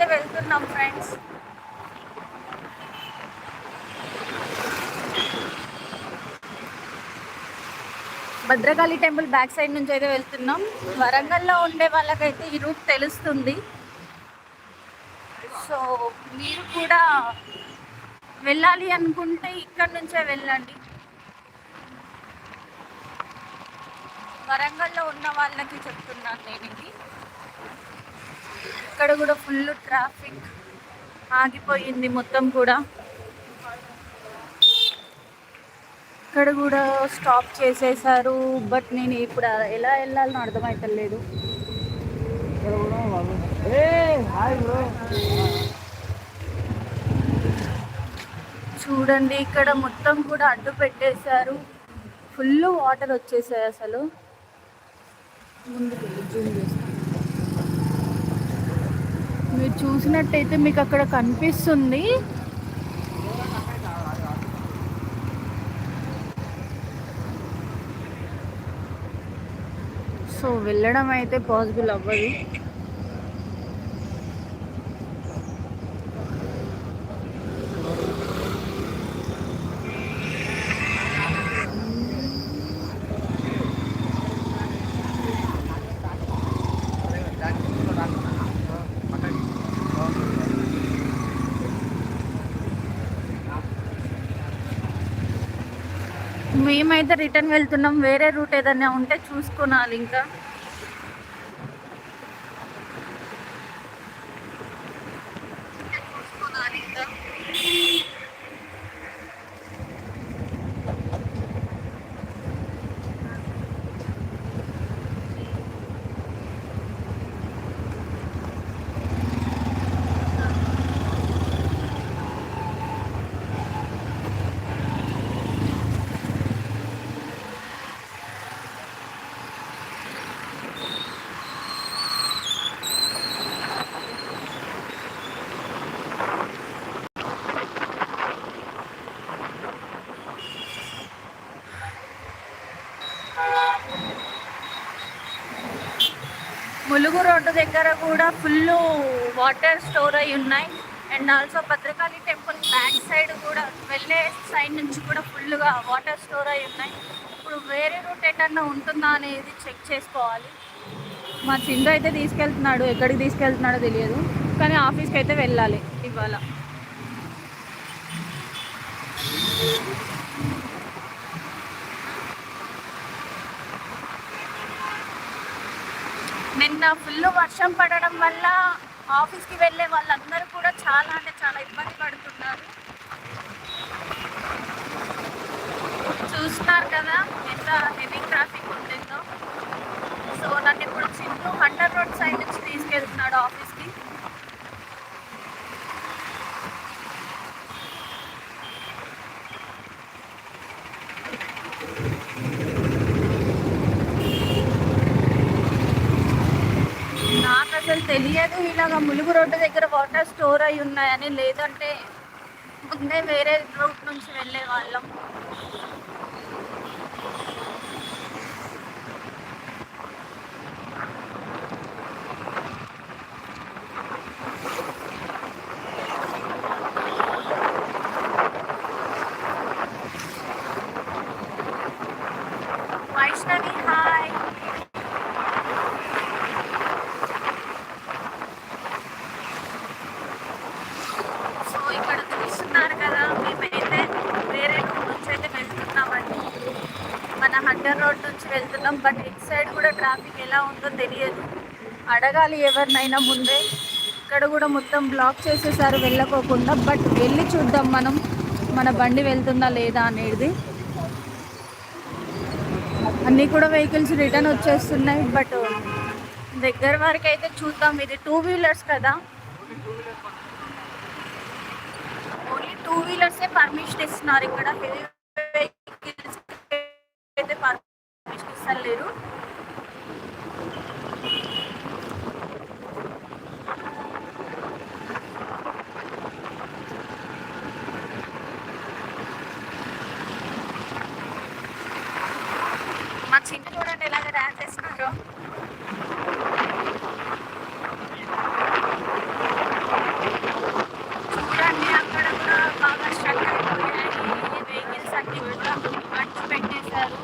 అయితే వెళ్తున్నాం friends Bhadrakali temple back side నుంచి అయితే వెళ్తున్నాం. వరంగల్లో ఉండే వాళ్ళకైతే ఈ రూట్ తెలుస్తుంది. సో మీరు కూడా వెళ్ళాలి అనుకుంటే ఇక్కడ నుంచే వెళ్ళండి. వరంగల్లో ఉన్న వాళ్ళకి చెప్తున్నాను నేను ఇది. ఇక్కడ కూడా ఫుల్ ట్రాఫిక్ ఆగిపోయింది మొత్తం కూడా. ఇక్కడ కూడా స్టాప్ చేసేసారు బట్ నేను ఇప్పుడు ఎలా వెళ్ళాలని అర్థమవుతలేదు చూడండి ఇక్కడ మొత్తం కూడా అడ్డు పెట్టేశారు. ఫుల్ వాటర్ వచ్చేసాయి అసలు. ముందుకు జూమ్ మీరు చూసినట్టయితే మీకు అక్కడ కనిపిస్తుంది. సో వెళ్ళడం అయితే పాసిబుల్ అవ్వదు. మేమైతే రిటర్న్ వెళ్తున్నాం. వేరే రూట్ ఏదైనా ఉంటే చూసుకోనాలి ఇంకా. ములుగు రోడ్డు దగ్గర కూడా ఫుల్ వాటర్ స్టోర్ అయి ఉన్నాయి. And also Bhadrakali temple back side కూడా వెళ్ళే సైడ్ నుంచి కూడా ఫుల్గా వాటర్ స్టోర్ అయి ఉన్నాయి. ఇప్పుడు వేరే రూట్ ఎటన్నా ఉంటుందా అనేది చెక్ చేసుకోవాలి. మా చిందు అయితే తీసుకెళ్తున్నాడు ఎక్కడికి తీసుకెళ్తున్నాడో తెలియదు. కానీ ఆఫీస్కి అయితే వెళ్ళాలి ఇవాళ. నిన్న ఫుల్ వర్షం పడడం వల్ల ఆఫీస్కి వెళ్ళే వాళ్ళందరూ కూడా చాలా అంటే చాలా ఇబ్బంది పడుతున్నారు. చూస్తున్నారు కదా ఎంత హెవీ ట్రాఫిక్ ఉంటుందో. సో నన్ను ఇప్పుడు చిన్న హండర్ రోడ్ సైడ్ నుంచి తీసుకెళ్తున్నాడు ఆఫీస్ నాకు అసలు తెలియదు. ఇలాగ ములుగు రోడ్డు దగ్గర వాటర్ స్టోర్ అయి ఉన్నాయని లేదంటే ముందే వేరే రూట్ నుంచి వెళ్ళే వాళ్ళం వైష్ణవి హాయ్ సో ఇక్కడ చూస్తున్నారు కదా మేమైతే వేరే రూట్ నుంచి అయితే వెళ్తున్నామండి ఇంటర్ రోడ్ నుంచి వెళ్తున్నాం బట్ ఇటు సైడ్ కూడా ట్రాఫిక్ ఎలా ఉందో తెలియదు. అడగాలి ఎవరినైనా ముందే. ఇక్కడ కూడా మొత్తం బ్లాక్ చేసేసారు వెళ్ళకోకుండా. బట్ వెళ్ళి చూద్దాం మనం మన బండి వెళ్తుందా లేదా అనేది. అన్నీ కూడా వెహికల్స్ రిటర్న్ వచ్చేస్తున్నాయి బట్ దగ్గర వరకు అయితే చూద్దాం. ఇది టూ వీలర్స్ కదా. ఓన్లీ టూ టూ వీలర్సే పర్మిషన్ ఇస్తున్నారు ఇక్కడ. హెవీ పర్మిషన్ లేరు మా చిన్న చూడండి ఎలాగ డాన్స్ చేస్తున్నారు చూడండి అక్కడ కూడా బాగా స్ట్రక్ అయిపోయాయి వెహికల్స్ అన్ని కూడా అడ్డు పెట్టేశారు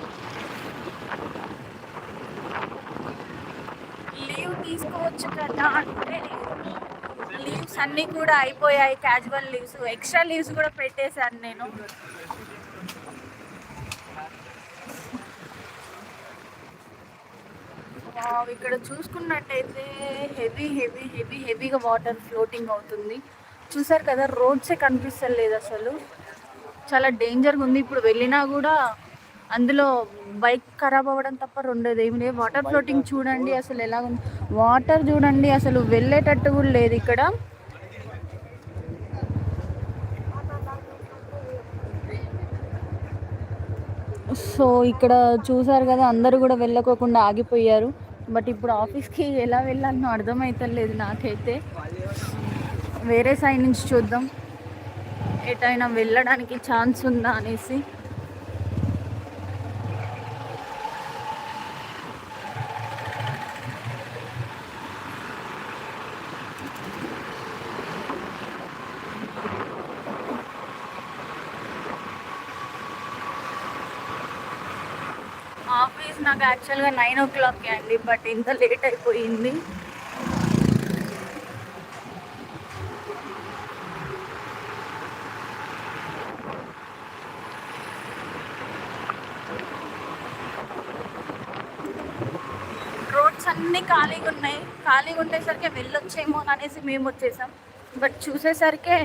లీవ్ తీసుకోవచ్చు కదా అంటే లీవ్స్ అన్నీ కూడా అయిపోయాయి క్యాజువల్ లీవ్స్ ఎక్స్ట్రా లీవ్స్ కూడా పెట్టేశాను నేను. ఇక్కడ చూసుకున్నట్టయితే హెవీ హెవీ హెవీ హెవీగా వాటర్ ఫ్లోటింగ్ అవుతుంది. చూసారు కదా రోడ్సే కనిపిస్తలేదు అసలు. చాలా డేంజర్గా ఉంది. ఇప్పుడు వెళ్ళినా కూడా అందులో బైక్ ఖరాబ్ అవ్వడం తప్ప రెండోది ఏమి లేదు. వాటర్ ఫ్లోటింగ్ చూడండి అసలు ఎలా ఉంది. వాటర్ చూడండి అసలు వెళ్ళేటట్టు కూడా లేదు ఇక్కడ. సో ఇక్కడ చూసారు కదా అందరూ కూడా వెళ్ళకోకుండా ఆగిపోయారు. బట్ ఇప్పుడు ఆఫీస్కి ఎలా వెళ్ళాలనో అర్థమవుతలేదు నాకైతే. వేరే సైడ్ నుంచి చూద్దాం. ఎటైనా వెళ్ళడానికి ఛాన్స్ ఉందా అనేసి. ఆఫీస్ నాకు యాక్చువల్గా నైన్ ఓ క్లాక్కి అండి బట్ ఇంత లేట్ అయిపోయింది. రోడ్స్ అన్నీ ఖాళీగా ఉన్నాయి. ఖాళీగా ఉండేసరికి వెళ్ళొచ్చేమో అనేసి మేము వచ్చేసాం. బట్ చూసేసరికి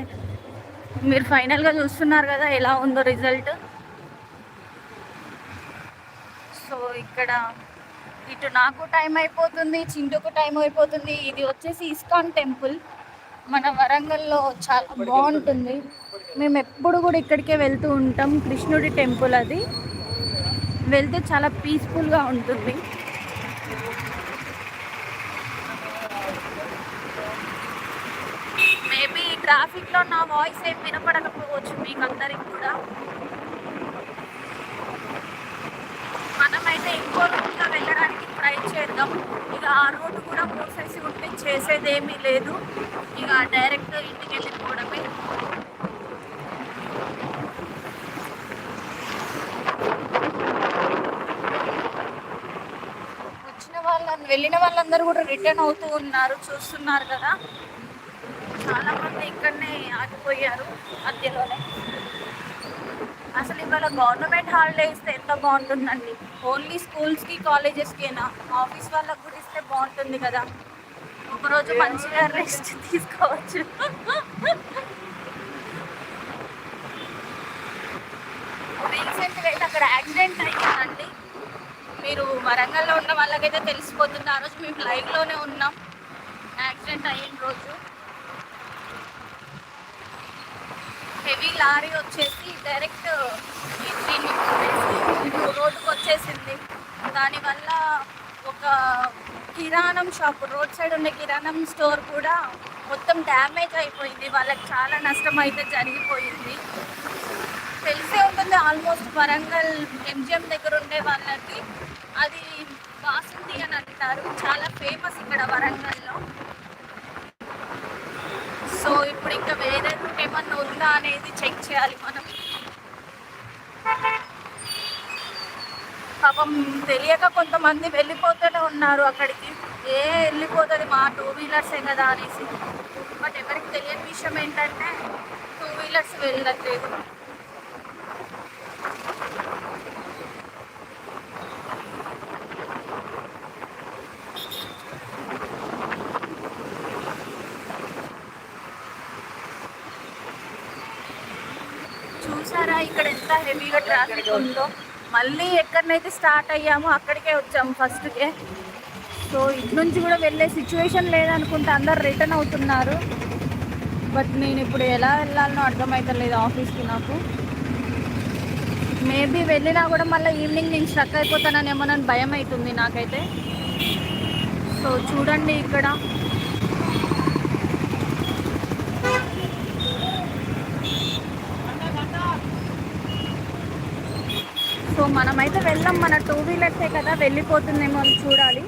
మీరు ఫైనల్గా చూస్తున్నారు కదా ఎలా ఉందో రిజల్ట్ సో ఇక్కడ ఇటు నాకు టైం అయిపోతుంది చింటుకు టైం అయిపోతుంది. ఇది వచ్చేసి ఇస్కాన్ టెంపుల్. మన వరంగల్లో చాలా బాగుంటుంది. మేము ఎప్పుడు కూడా ఇక్కడికే వెళ్తూ ఉంటాం. కృష్ణుడి టెంపుల్ అది. వెళ్తే చాలా పీస్ఫుల్గా ఉంటుంది. మేబీ ట్రాఫిక్లో నా వాయిస్ ఏం వినపడకపోవచ్చు మీకు అందరికి కూడా. మనమైతే ఇంకో రూట్గా వెళ్ళడానికి ట్రై చేద్దాం ఇక ఆ రోడ్డు కూడా మూసేసి ఉంటే చేసేదేమీ లేదు. ఇక డైరెక్ట్ ఇంటికి వెళ్ళిపోవడమే. వచ్చిన వాళ్ళని వెళ్ళిన వాళ్ళందరూ కూడా రిటర్న్ అవుతూ ఉన్నారు. చూస్తున్నారు కదా. చాలా మంది ఇక్కడనే ఆగిపోయారు మధ్యలోనే. అసలు ఇవాళ గవర్నమెంట్ హాలిడే ఇస్తే ఎంత బాగుంటుందండి. ఓన్లీ స్కూల్స్కి కాలేజెస్కేనా ఆఫీస్ వాళ్ళకి కూడా ఇస్తే బాగుంటుంది కదా. ఒకరోజు మంచిగా రెస్ట్ తీసుకోవచ్చు. రీసెంట్గా అయితే అక్కడ యాక్సిడెంట్ అయ్యిందండి. మీరు వరంగల్లో ఉన్న వాళ్ళకైతే తెలిసిపోతుంది. ఆ రోజు మేము లైవ్లోనే ఉన్నాం. యాక్సిడెంట్ అయిన రోజు. హెవీ లారీ వచ్చేసి డైరెక్ట్ దీన్ని రోడ్డుకు వచ్చేసింది దానివల్ల ఒక కిరాణం షాప్ రోడ్ సైడ్ ఉన్న కిరాణం స్టోర్ కూడా మొత్తం డ్యామేజ్ అయిపోయింది. వాళ్ళకి చాలా నష్టం అయితే జరిగిపోయింది. తెలిసే ఉంటుంది ఆల్మోస్ట్ వరంగల్ ఎంజిఎం దగ్గర ఉండే వాళ్ళకి అది బాసుంది అని అంటారు. చాలా ఫేమస్ ఇక్కడ వరంగల్లో. సో ఇప్పుడు ఇంకా వేరే ఏమన్నా ఉందా అనేది చెక్ చేయాలి. మనం పాపం తెలియక కొంతమంది వెళ్ళిపోతూనే ఉన్నారు అక్కడికి. ఏ వెళ్ళిపోతుంది? మా టూ వీలర్సే కదా అనేసి. బట్ ఎవరికి తెలియని విషయం ఏంటంటే టూ వీలర్స్ వెళ్ళట్లేదు. చూసారా ఇక్కడ ఎంత హెవీగా ట్రాఫిక్ ఉందో? మళ్ళీ ఎక్కడనైతే స్టార్ట్ అయ్యామో అక్కడికే వచ్చాము ఫస్ట్కే. సో ఇటు నుంచి కూడా వెళ్ళే సిచ్యువేషన్ లేదనుకుంటే అందరు రిటర్న్ అవుతున్నారు. బట్ నేను ఇప్పుడు ఎలా వెళ్ళాలనో అర్థమవుతలేదు ఆఫీస్కి నాకు. మేబీ వెళ్ళినా కూడా మళ్ళీ ఈవినింగ్ నేను స్ట్రక్ అయిపోతాననేమో నన్ను భయం అవుతుంది నాకైతే. సో చూడండి ఇక్కడ. మనమైతే వెళ్ళాం మన టూ వీలర్సే కదా వెళ్ళిపోతుందేమో అని చూడాలి.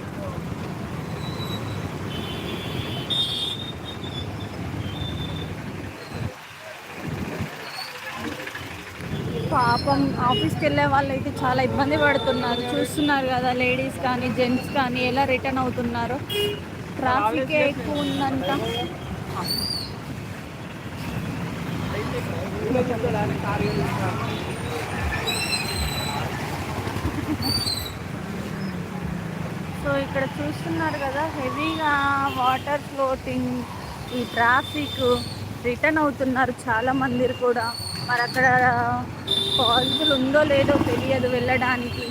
పాపం ఆఫీస్కి వెళ్ళే వాళ్ళు అయితే చాలా ఇబ్బంది పడుతున్నారు. చూస్తున్నారు కదా లేడీస్ కానీ జెంట్స్ కానీ ఎలా రిటర్న్ అవుతున్నారు. ట్రాఫిక్ ఎక్కువ ఉందంట. సో ఇక్కడ చూస్తున్నారు కదా హెవీగా వాటర్ ఫ్లోటింగ్ ఈ ట్రాఫిక్ రిటర్న్ అవుతున్నారు చాలా మంది కూడా. మరి అక్కడ పాజిబుల్ ఉందో లేదో తెలియదు వెళ్ళడానికి.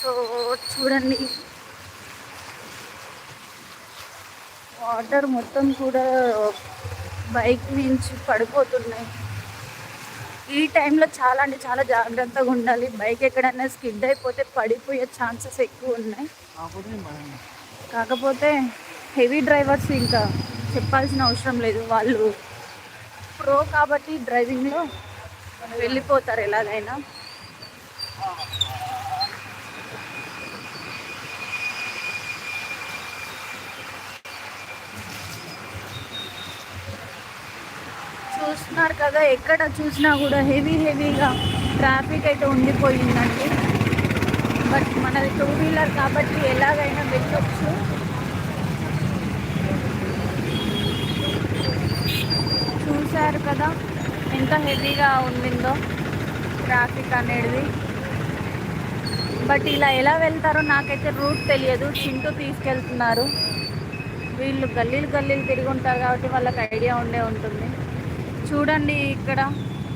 సో చూడండి. వాటర్ మొత్తం కూడా బైక్ నుంచి పడిపోతున్నాయి. ఈ టైంలో చాలా అంటే చాలా జాగ్రత్తగా ఉండాలి. బైక్ ఎక్కడైనా స్కిడ్ అయిపోతే పడిపోయే ఛాన్సెస్ ఎక్కువ ఉన్నాయి. కాకపోతే హెవీ డ్రైవర్స్ ఇంకా చెప్పాల్సిన అవసరం లేదు. వాళ్ళు ప్రో కాబట్టి డ్రైవింగ్లో వెళ్ళిపోతారు ఎలాగైనా. చూస్తున్నారు కదా ఎక్కడ చూసినా కూడా హెవీ హెవీగా ట్రాఫిక్ అయితే ఉండిపోయిందండి. బట్ మనది టూ వీలర్ కాబట్టి ఎలాగైనా వెళ్ళొచ్చు. చూశారు కదా ఎంత హెవీగా ఉండిందో ట్రాఫిక్ అనేది. బట్ ఇలా ఎలా వెళ్తారో నాకైతే రూట్ తెలియదు. చింటూ తీసుకెళ్తున్నారు. వీళ్ళు గల్లీలు గల్లీలు తిరిగి ఉంటారు కాబట్టి వాళ్ళకి ఐడియా ఉండే ఉంటుంది. చూడండి ఇక్కడ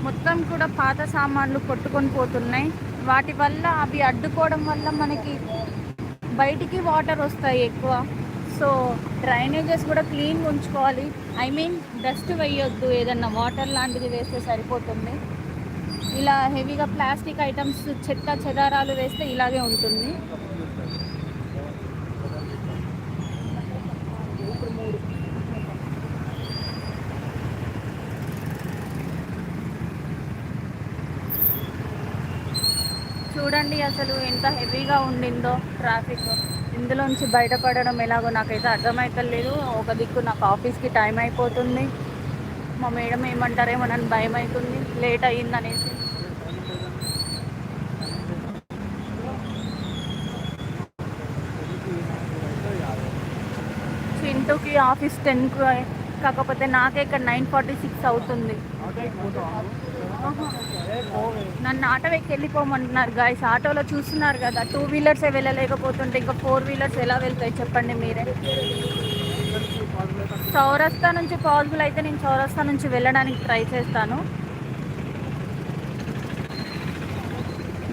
మొత్తం కూడా పాత సామాన్లు కొట్టుకొని పోతున్నాయి. వాటి వల్ల అవి అడ్డుకోవడం వల్ల మనకి బయటికి వాటర్ వస్తాయి ఎక్కువ. సో డ్రైనేజెస్ కూడా క్లీన్గా ఉంచుకోవాలి. ఐ మీన్ డస్ట్ వేయొద్దు ఏదన్నా వాటర్ లాంటిది వేస్తే సరిపోతుంది. ఇలా హెవీగా ప్లాస్టిక్ ఐటమ్స్ చెత్త చెదారాలు వేస్తే ఇలాగే ఉంటుంది. చూడండి అసలు ఎంత హెవీగా ఉండిందో ట్రాఫిక్. ఇందులోంచి బయటపడడం ఎలాగో నాకైతే అర్థమవుతలేదు ఒక దిక్కు నాకు ఆఫీస్కి టైం అయిపోతుంది. మా మేడం ఏమంటారేమో నన్ను భయం అవుతుంది లేట్ అయ్యిందనేసి. చింటూకి ఆఫీస్ టెన్కు కాకపోతే నాకే ఇక్కడ నైన్ ఫార్టీ సిక్స్ అవుతుంది. నన్ను ఆటో ఎక్కి వెళ్ళిపోమంటున్నారు గాయస్ ఆటోలో చూస్తున్నారు కదా టూ వీలర్సే వెళ్ళలేకపోతుంటే ఇంకా ఫోర్ వీలర్స్ ఎలా వెళ్తాయి చెప్పండి మీరే. చౌరస్తా నుంచి పాసిబుల్ అయితే నేను చౌరస్తా నుంచి వెళ్ళడానికి ట్రై చేస్తాను.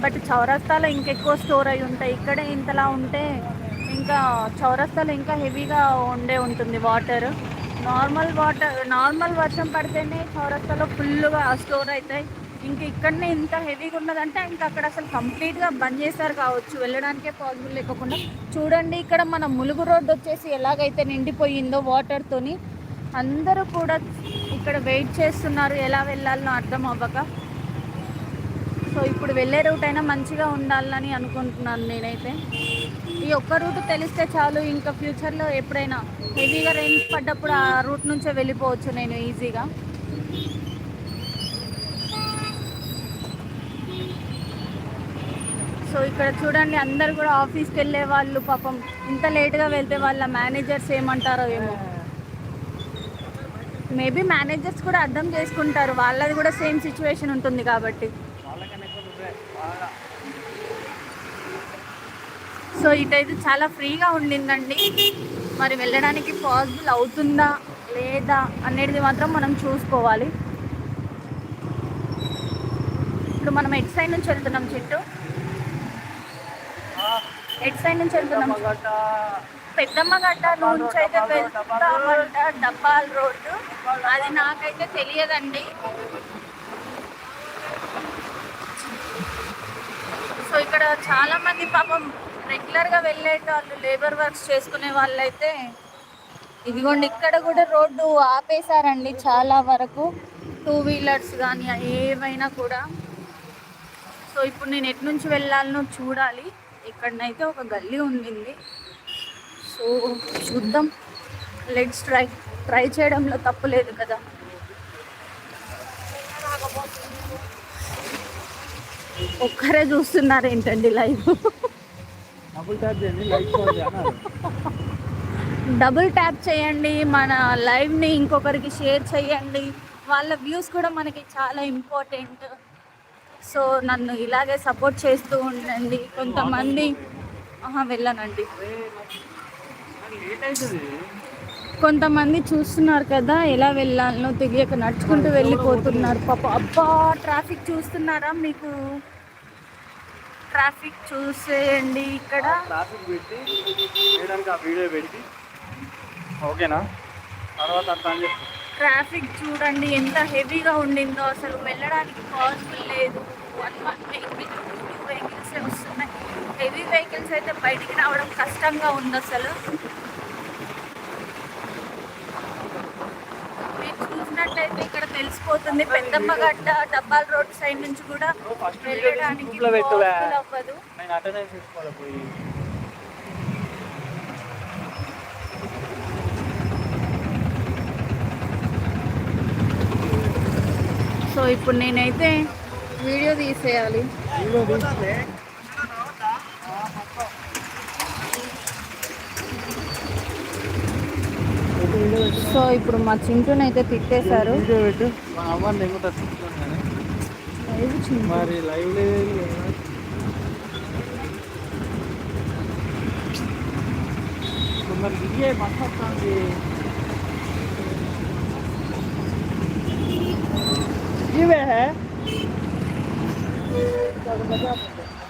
బట్ చౌరస్తాలో ఇంకెక్కువ స్టోర్ అయి ఉంటాయి. ఇక్కడే ఇంతలా ఉంటే ఇంకా చౌరస్తాలో ఇంకా హెవీగా ఉండే ఉంటుంది వాటర్ నార్మల్ వాటర్ నార్మల్ వర్షం పడితేనే చౌరస్తాలో ఫుల్గా స్టోర్ అవుతాయి ఇంక ఇక్కడనే ఇంత హెవీగా ఉన్నదంటే ఇంకా అక్కడ అసలు కంప్లీట్గా బంద్ చేశారు కావచ్చు. వెళ్ళడానికే పాసిబుల్ లేకుండా చూడండి ఇక్కడ మన ములుగు రోడ్డు వచ్చేసి ఎలాగైతే నిండిపోయిందో వాటర్తోని అందరూ కూడా ఇక్కడ వెయిట్ చేస్తున్నారు. ఎలా వెళ్ళాలనో అర్థం అవ్వక. సో ఇప్పుడు వెళ్ళే రూట్ అయినా మంచిగా ఉండాలని అనుకుంటున్నాను నేనైతే. ఈ ఒక్క రూట్ తెలిస్తే చాలు ఇంకా ఫ్యూచర్లో ఎప్పుడైనా హెవీగా రైన్స్ పడ్డప్పుడు ఆ రూట్ నుంచే వెళ్ళిపోవచ్చు నేను ఈజీగా. సో ఇక్కడ చూడండి అందరు కూడా ఆఫీస్కి వెళ్ళే వాళ్ళు పాపం ఇంత లేట్గా వెళ్తే వాళ్ళ మేనేజర్స్ ఏమంటారో ఏమో. మేబీ మేనేజర్స్ కూడా అర్థం చేసుకుంటారు. వాళ్ళది కూడా సేమ్ సిచ్యువేషన్ ఉంటుంది కాబట్టి. సో ఇటైతే చాలా ఫ్రీగా ఉండిందండి. మరి వెళ్ళడానికి పాసిబుల్ అవుతుందా లేదా అనేది మాత్రం మనం చూసుకోవాలి. ఇప్పుడు మనం ఎట్ సైడ్ నుంచి వెళ్తున్నాం చెట్టు? ఎట్ సైడ్ నుంచి వెళ్తున్నాం? పెద్దమ్మ గడ్డ నుంచి అయితే వెళ్తామంట డబ్బాల్ రోడ్డు. అది నాకైతే తెలియదండి. సో ఇక్కడ చాలా మంది పాపం రెగ్యులర్గా వెళ్ళేటోళ్ళు లేబర్ వర్క్స్ చేసుకునే వాళ్ళైతే ఇదిగోండి ఇక్కడ కూడా రోడ్డు ఆపేశారండి చాలా వరకు. టూ వీలర్స్ కానీ ఏవైనా కూడా. సో ఇప్పుడు నేను ఎటు నుంచి వెళ్ళాలనో చూడాలి. ఇక్కడనైతే ఒక గల్లీ ఉండింది. సో చూద్దాం. లెట్స్ ట్రై ట్రై చేయడంలో తప్పు లేదు కదా. ఒక్కరే చూస్తున్నారు ఏంటండి లైవ్? డబుల్ ట్యాప్ చేయండి మన లైవ్ని ఇంకొకరికి షేర్ చేయండి. వాళ్ళ వ్యూస్ కూడా మనకి చాలా ఇంపార్టెంట్. సో నన్ను ఇలాగే సపోర్ట్ చేస్తూ ఉండండి. కొంతమంది వెళ్ళానండి. కొంతమంది చూస్తున్నారు కదా ఎలా వెళ్ళాలనో తెలియక నడుచుకుంటూ వెళ్ళిపోతున్నారు. పాప అబ్బా ట్రాఫిక్ చూస్తున్నారా మీకు? ట్రాఫిక్ చూసేయండి ఇక్కడ. ట్రాఫిక్ పెట్టి చేయడానికి ఆ వీడియో పెట్టి. ఓకేనా? తర్వాత అర్థం చెప్పు. ట్రాఫిక్ చూడండి ఎంత హెవీగా ఉండిందో అసలు వెళ్ళడానికి పాసిబుల్ లేదు. One one vehicle two vehicles వస్తున్నాయి. హెవీ వెహికల్స్ అయితే బయటికి రావడం కష్టంగా ఉంది అసలు చూసినట్టయితే ఇక్కడ తెలిసిపోతుంది. పెద్దమ్మ గడ్డ డబ్బాల రోడ్ సైడ్ నుంచి కూడా వెళ్ళడానికి అవ్వదు. సో ఇప్పుడు నేనైతే వీడియో తీసేయాలి. సో ఇప్పుడు మా చింటూని అయితే తిట్టేశారు వీడియో పెట్టు మా అమ్మని ఎగుతా తీసుకున్నాను లైవ్ చింటూ. మరి లైవ్ లేదు మరి ఇదే బస్ వస్తుంది ఇవే